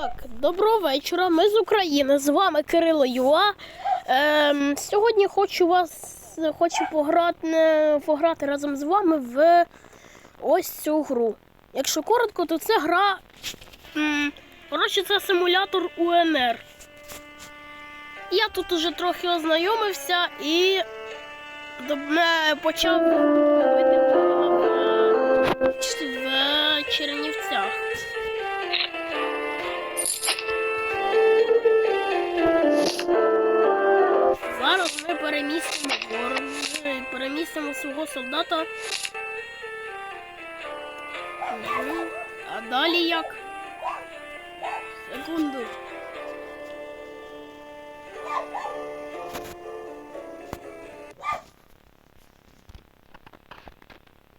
Так, доброго вечора. Ми з України. З вами Кирило Юа. Ем, сьогодні хочу вас хочу пограти, пограти разом з вами в ось цю гру. Якщо коротко, то це гра. Коротше, це симулятор УНР. Я тут уже трохи ознайомився і почав робити в, в Чернівцях. Перемістимо перемістимо свого солдата. Мгм. А далі як? Секунду.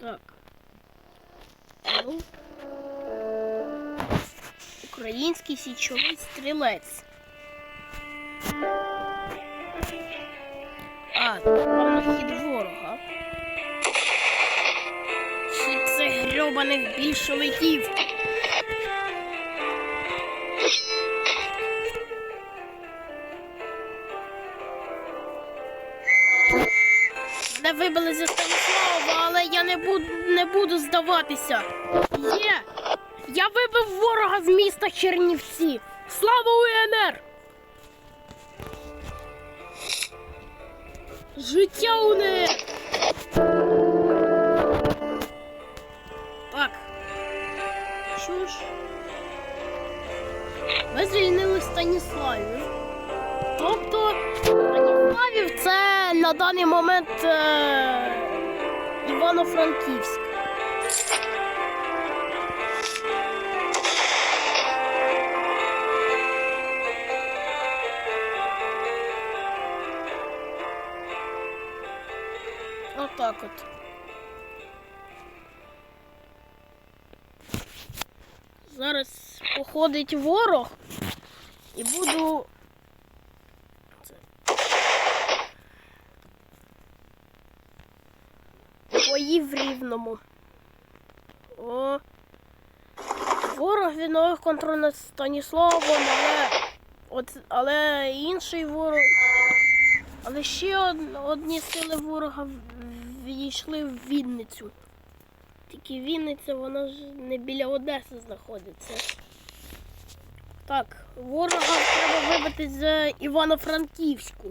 Так. Ну. Український січовий стрілець. А, хід ворога. Хід цих грьобаних більшовиків. Мене вибили зі Станіслава, але я не буду, не буду здаватися. Є! Я вибив ворога з міста Чернівці. Слава УНР! Життя у неї. Так. Що ж? Ми звільнили Станіславів. Тобто Станіславів це на даний момент е... Івано-Франківськ. Отак от. Зараз походить ворог і буду. Бої в рівному. О. Ворог відновив контроль над Станіславом, але. От, але інший ворог. Але ще од- одні сили ворога відійшли в Вінницю. Тільки Вінниця, вона ж не біля Одеси знаходиться. Так, ворога треба вибити з Івано-Франківську.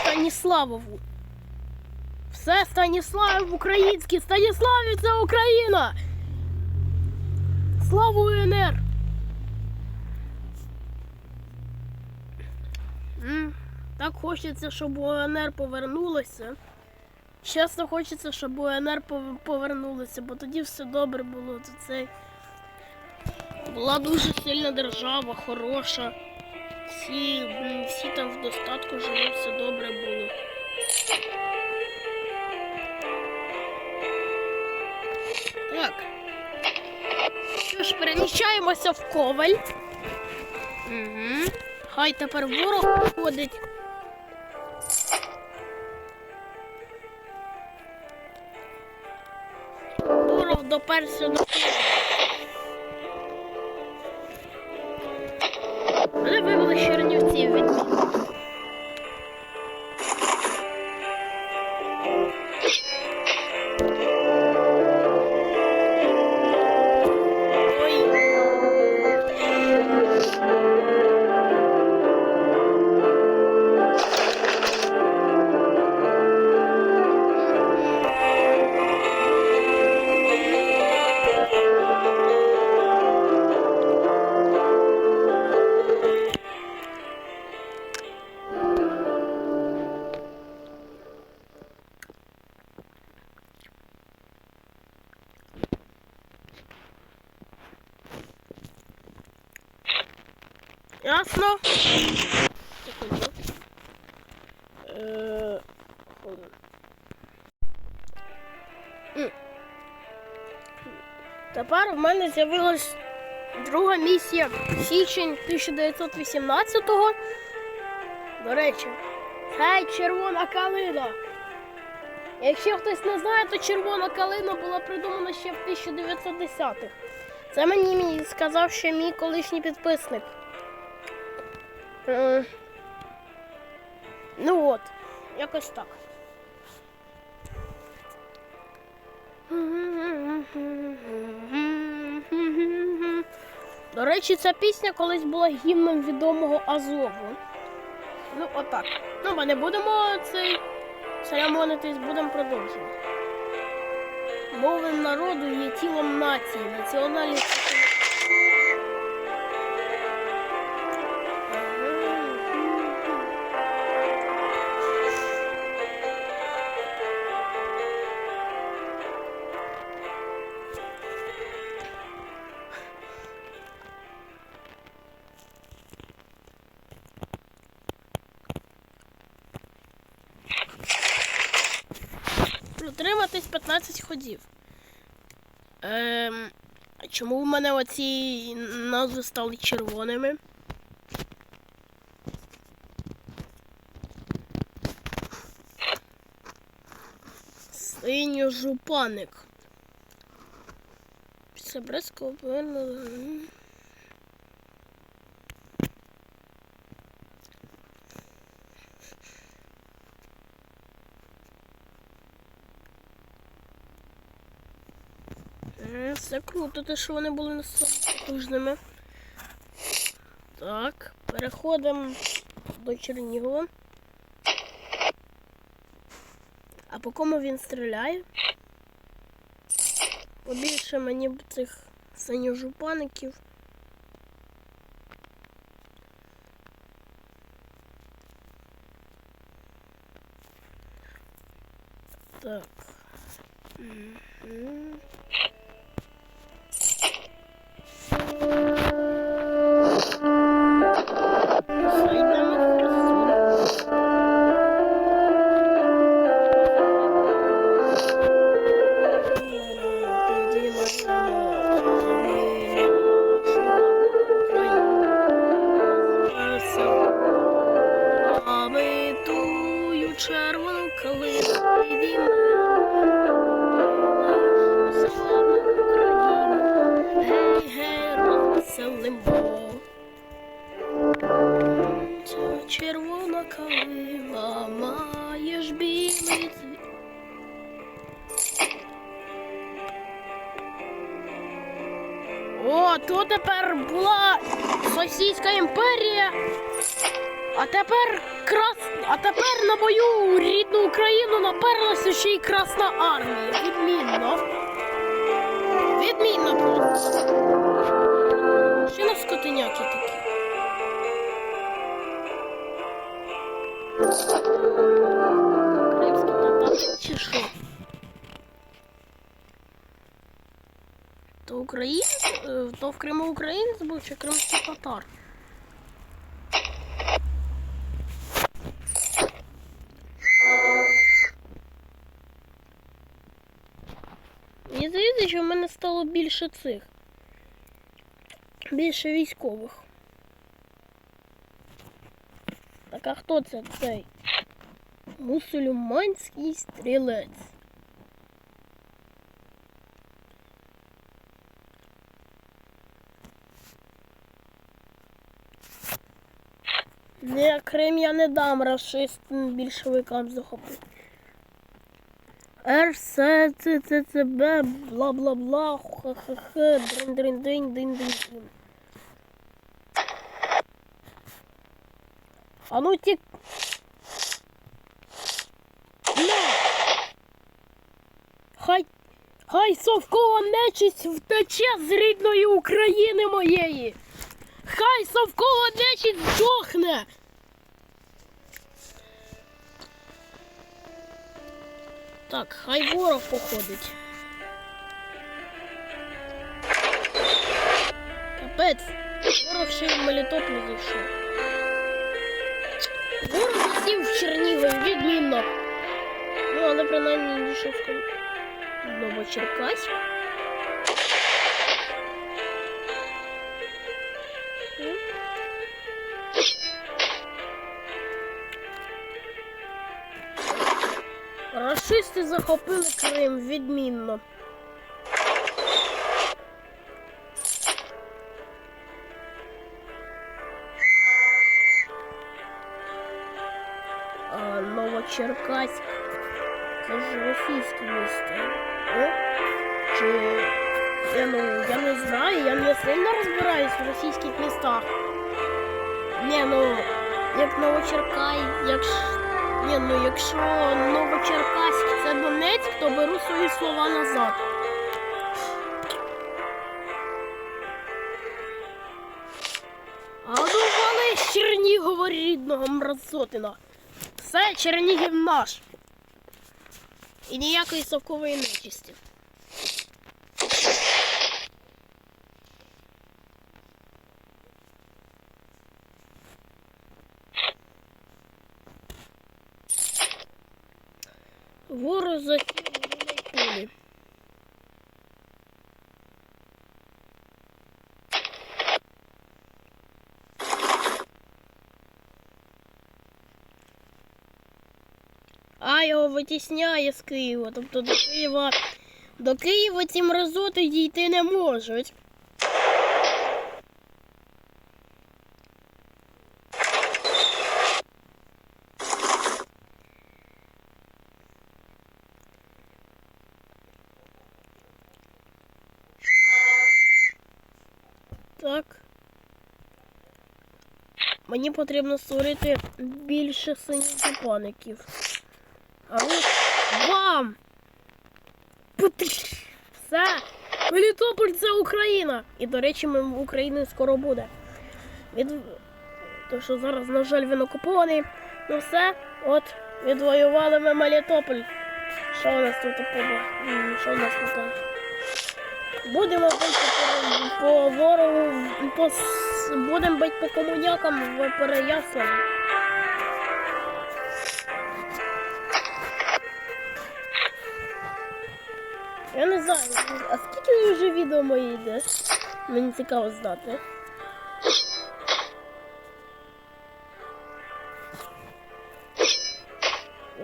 Станіславову. Все Станіславів український! Станіславів це Україна! Слава УНР! М, Так хочеться, щоб УНР повернулося. Чесно хочеться, щоб УНР пов- повернулося, бо тоді все добре було. Це була дуже сильна держава, хороша. Всі, всі там в достатку жили, все добре було. Так. Що ж, переміщаємося в коваль. Угу. Хай тепер ворог ходить. До Києва. Мене вивели Чернівців від Ясно? Секунду. Е. Тепер в мене з'явилась друга місія січень 1918-го. До речі, це червона калина. Якщо хтось не знає, то червона калина була придумана ще в 1910-х. Це мені сказав ще мій колишній підписник. Е, Ну от, якось так. До речі, ця пісня колись була гімном відомого Азову. Ну, отак. Ну, ми не будемо цей церемонитись, будемо продовжувати. Мови народу є тілом нації, національні. Протриматись 15 ходів. Ем, чому в мене оці назви стали червоними? Синьо-жупаник. Після Брестського повернули. Все круто, те, що вони були потужними. Так, переходимо до Чернігова. А по кому він стріляє? Побільше мені б цих синьожупаників. Наперлася ще й Красна армія. Відмінно. Відмінно просто. Що на скотиняки такі? Кримські татари чи що? То українець, е, то в Криму українець був чи кримський татар? Здається, що в мене стало більше цих. Більше військових. Так а хто це цей? Мусульманський стрілець. Не, Крим я не дам расистам більшовикам захопити. РС, Ц, Ц, Ц, Б, бла бла бла, х х х дрин дрин дин дин дин дин. А ну. На! Хай, хай совкова нечисть втече з рідної України моєї. Хай совкова нечисть здохне. Так, хай ворог походить. Капець, ворог ще й в Мелітополь зайшов. Ворог сів в Чернігові, відмінно. Ну, але принаймні дійшов в Новочеркаськ. Німці захопили Крим відмінно. А, Новочеркаськ. Це ж російське місто. О? Чи я, ну, я не знаю, я не сильно розбираюсь в російських містах. Не, ну, як Новочеркай, як... Ні, ну якщо Новочеркась це Донецьк, то беру свої слова назад. А ну з Чернігова рідного мразотина. Все, Чернігів наш. І ніякої совкової нечисті. Ворог захід кулі. А його витісняє з Києва. Тобто до Києва. До Києва ці мразоти дійти не можуть. Так. Мені потрібно створити більше синіх. А ось вам! Все! Мелітополь це Україна! І, до речі, ми в Україні скоро буде. Від... То, що зараз, на жаль, він окупований. Ну все, от, відвоювали ми Мелітополь. Що у нас тут. Що у нас тут? Будемо бити по, по ворогу, по... будемо бити по комунякам в Переяславі. Я не знаю, а скільки вже відео мої йде? Мені цікаво знати.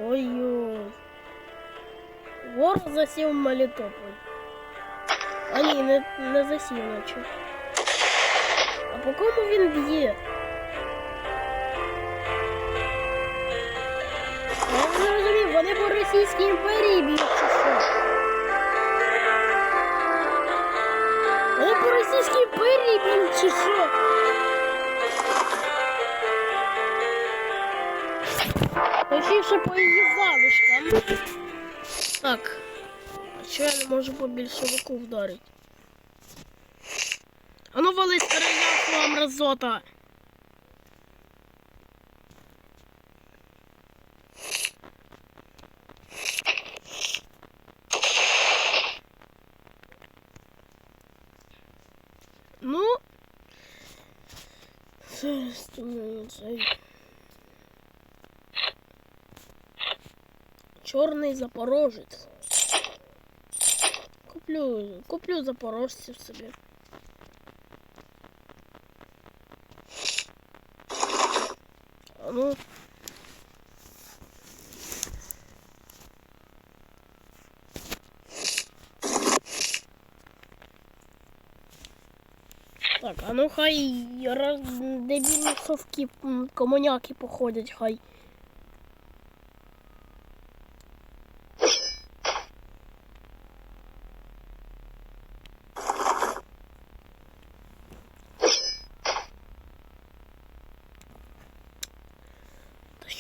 Ой-ой. Ворог засів Мелітополь. А ні, не, не засів наче. А по кому він б'є? Я не розумію, вони по Російській імперії б'ють чи що? Вони по Російській імперії б'ють чи що? Точніше по її залишкам. Так. Чого я не можу по більшовику вдарити? А ну вали переясла мразота. Ну, зараз цей. Чорний запорожець. Куплю, куплю запорожців собі. А ну. Так, а ну хай раз дебільні совки комуняки походять, хай.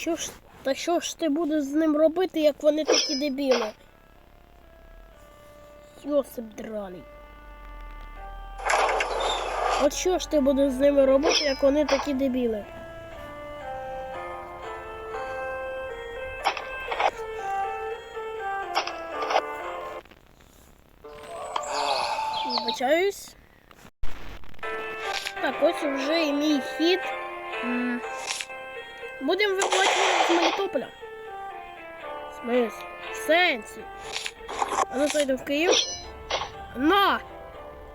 Що ж, та що ж ти будеш з ним робити, як вони такі дебіли? Йосип драний. От що ж ти будеш з ними робити, як вони такі дебіли? Вибачаюсь. Так, ось вже і мій хід. Будемо ворога з Мелітополя. В сенсі. А ну то в Київ. На!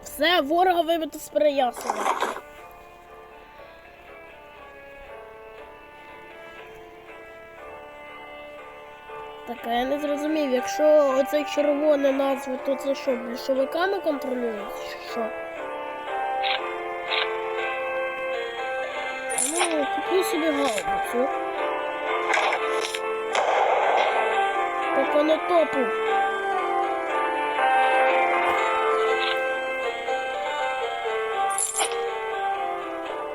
Все, ворога вибито з Переяслава. Так, а я не зрозумів, якщо оцей червоне назва, то це що, більшовиками контролюють? Що? Ну, куплю собі гаубицю. Конотопу.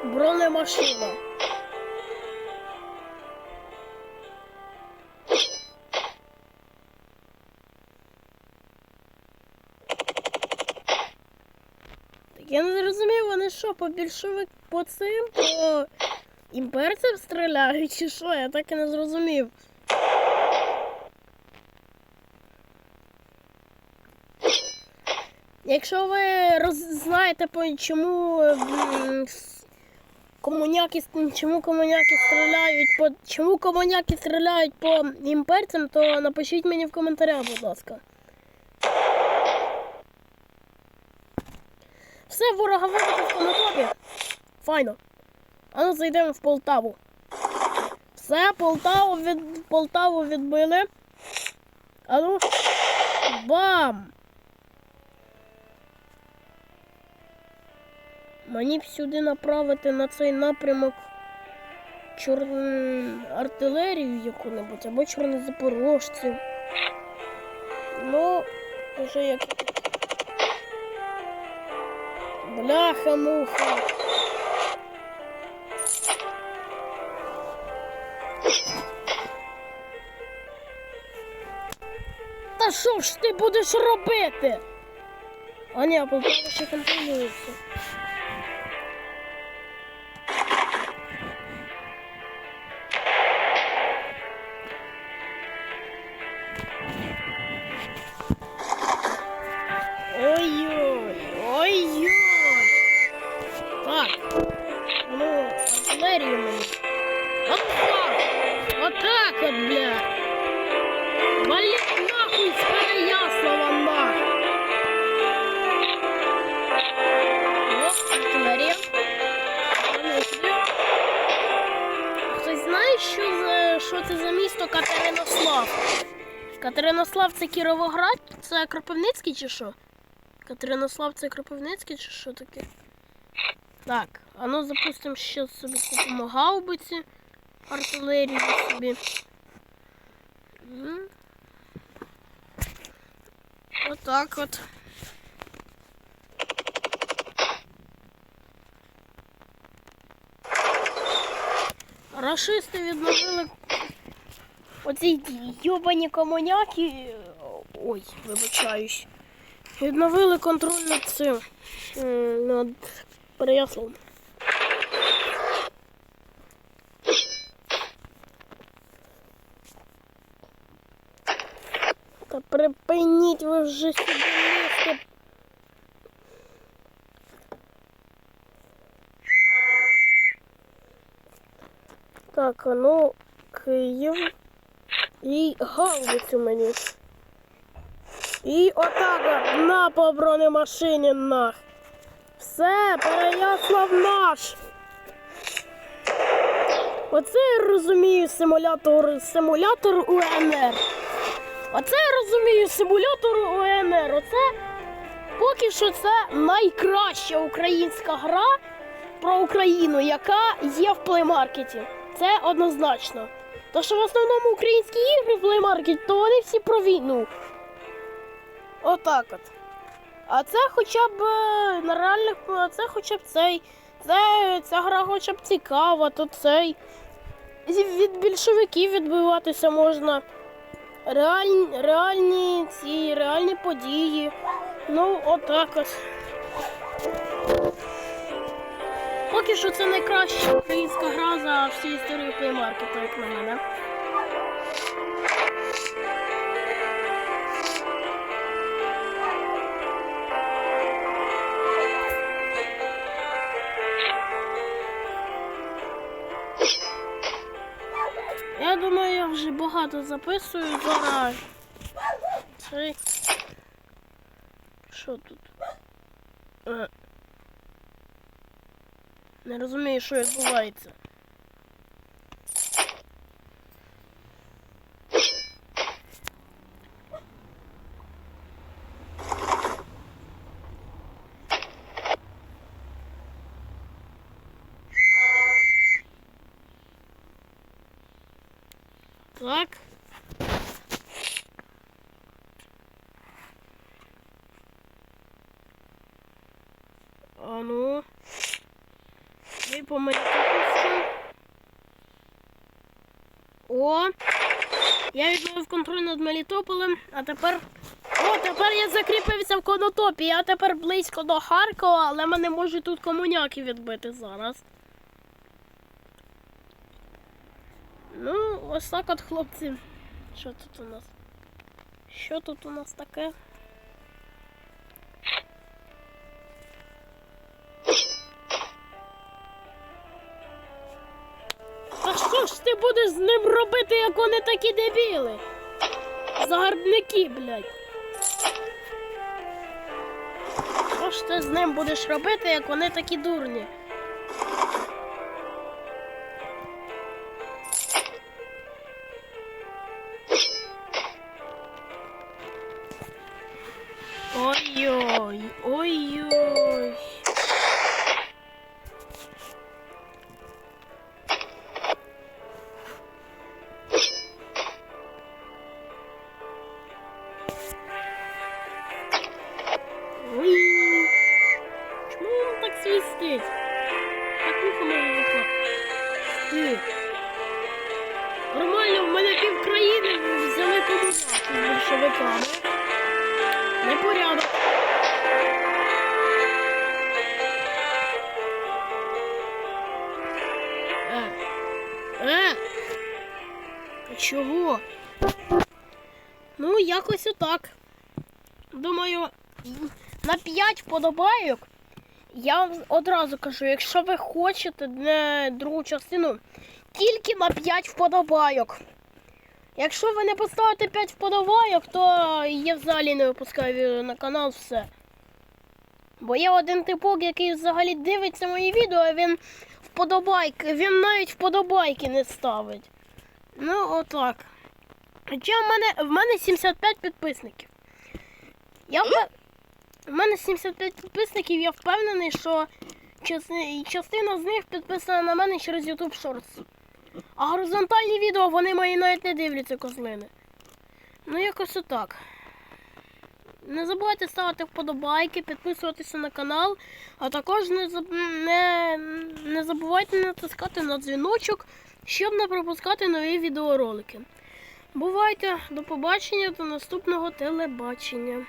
Бронемашина. Так я не зрозумів, вони що, по більшовик по цим, по імперцям стріляють, чи що? Я так і не зрозумів. Якщо ви роз... знаєте, чому комуняки, чому комуняки стріляють по чому комуняки стріляють по імперцям, то напишіть мені в коментарях, будь ласка. Все, ворога вибити в конотопі. Файно. А ну зайдемо в Полтаву. Все, Полтаву від Полтаву відбили. А ну. Бам! Мені б сюди направити на цей напрямок чор... артилерію яку-небудь або чорнозапорожців. Ну, вже як. Бляха-муха. Та що ж ти будеш робити? А ні, Полтава ще контролюється. Катеринослав? Катеринослав це Кіровоград? Це Кропивницький чи що? Катеринослав це Кропивницький чи що таке? Так, а ну запустимо ще собі купимо гаубиці, артилерію собі. Отак от. Рашисти відновили оці йобані комуняки. Ой, вибачаюсь. Відновили контроль над цим. Над Переяславом. Та припиніть ви вже сюди лізти. Так, ну, Київ. І гаубицю мені. І отак от, на по бронемашині нах. Все, Переяслав наш. Оце я розумію симулятор, симулятор УНР. Оце я розумію симулятор УНР. Оце поки що це найкраща українська гра про Україну, яка є в плеймаркеті. Це однозначно. То що в основному українські ігри в плеймаркеті, то вони всі про війну. Отак от. А це хоча б е, на реальних, це хоча б цей. Це, ця гра хоча б цікава, то цей. Від більшовиків відбиватися можна. Реальні, реальні ці реальні події. Ну, отак от. Поки що це найкраща українська гра за всю історію плеймаркету, як на мене. Я думаю, я вже багато записую зараз. Що тут? Е. Не розумію, що відбувається. Так. Ви помилитися. О! Я відновив контроль над Мелітополем, а тепер. О, тепер я закріпився в конотопі. Я тепер близько до Харкова, але мене можуть тут комуняки відбити зараз. Ну, ось так от, хлопці. Що тут у нас? Що тут у нас таке? Що ж ти будеш з ним робити, як вони такі дебіли? Загарбники, блядь. Що ж ти з ним будеш робити, як вони такі дурні? Ти. Нормально, в мене пів країни взяли комунаки з большевиками. Непорядок. Е. Е. Чого? Ну, якось отак. Думаю, на 5 вподобайок. Я вам одразу кажу, якщо ви хочете не другу частину, тільки на 5 вподобайок. Якщо ви не поставите 5 вподобайок, то я взагалі не випускаю відео на канал все. Бо є один типок, який взагалі дивиться мої відео, а він вподобайки, він навіть вподобайки не ставить. Ну, отак. Хоча в мене, в мене 75 підписників. Я в мене 75 підписників, я впевнений, що частина з них підписана на мене через YouTube Shorts. А горизонтальні відео вони мої навіть не дивляться козлини. Ну, якось отак. Не забувайте ставити вподобайки, підписуватися на канал, а також не, не, не забувайте натискати на дзвіночок, щоб не пропускати нові відеоролики. Бувайте, до побачення, до наступного телебачення.